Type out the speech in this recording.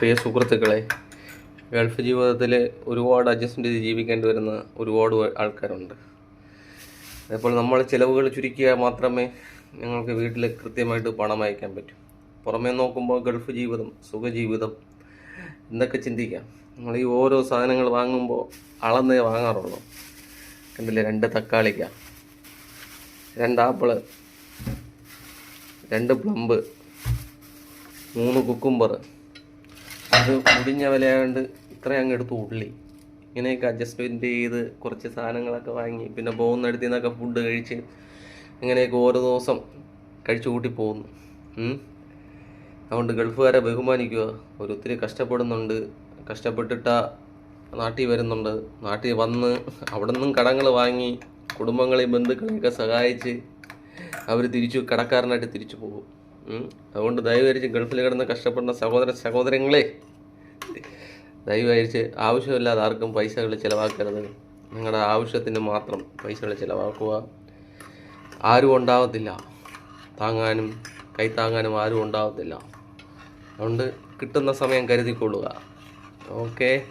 പ്രിയ സുഹൃത്തുക്കളെ ഗൾഫ് ജീവിതത്തിൽ ഒരുപാട് അഡ്ജസ്റ്റ്മെന്റ് ചെയ്ത് ജീവിക്കേണ്ടി വരുന്ന ഒരുപാട് ആൾക്കാരുണ്ട്. അതേപോലെ നമ്മൾ ചിലവുകൾ ചുരുക്കിയാൽ മാത്രമേ ഞങ്ങൾക്ക് വീട്ടിൽ കൃത്യമായിട്ട് പണം അയക്കാൻ പറ്റൂ. പുറമേ നോക്കുമ്പോൾ ഗൾഫ് ജീവിതം സുഖജീവിതം എന്നൊക്കെ ചിന്തിക്കാം. നമ്മൾ ഈ ഓരോ സാധനങ്ങൾ വാങ്ങുമ്പോൾ അളന്നേ വാങ്ങാറുള്ളൂ. കണ്ടില്ലേ രണ്ട് തക്കാളിക്ക രണ്ട് ആപ്പിൾ രണ്ട് പ്ലംബ് മൂന്ന് കുക്കുംബർ അത് മുടിഞ്ഞ വിലയായതുകൊണ്ട് ഇത്രയും അങ്ങ് എടുത്ത് ഉള്ളി ഇങ്ങനെയൊക്കെ അഡ്ജസ്റ്റ്മെന്റ് ചെയ്ത് കുറച്ച് സാധനങ്ങളൊക്കെ വാങ്ങി പിന്നെ പോകുന്നിടത്തു നിന്നൊക്കെ ഫുഡ് കഴിച്ച് ഇങ്ങനെയൊക്കെ ഓരോ ദിവസം കഴിച്ചു കൂട്ടി പോകുന്നു. അതുകൊണ്ട് ഗൾഫുകാരെ ബഹുമാനിക്കുക. ഒരു ഒത്തിരി കഷ്ടപ്പെടുന്നുണ്ട്. കഷ്ടപ്പെട്ടിട്ട നാട്ടിൽ വരുന്നുണ്ട്. നാട്ടിൽ വന്ന് അവിടെ നിന്നും കടങ്ങൾ വാങ്ങി കുടുംബങ്ങളെയും ബന്ധുക്കളെയൊക്കെ സഹായിച്ച് അവർ തിരിച്ചു കടക്കാരനായിട്ട് തിരിച്ചു പോകും. അതുകൊണ്ട് ദയവരിച്ച് ഗൾഫിൽ കിടന്ന് കഷ്ടപ്പെടുന്ന സഹോദര സഹോദരങ്ങളെ ദയവായിരിച്ച് ആവശ്യമില്ലാതെ ആർക്കും പൈസകൾ ചിലവാക്കരുത്. നിങ്ങളുടെ ആവശ്യത്തിന് മാത്രം പൈസകൾ ചിലവാക്കുക. ആരും ഉണ്ടാവത്തില്ല. താങ്ങാനും കൈത്താങ്ങാനും ആരും ഉണ്ടാവത്തില്ല. അതുകൊണ്ട് കിട്ടുന്ന സമയം കരുതിക്കൊള്ളുക. ഓക്കേ?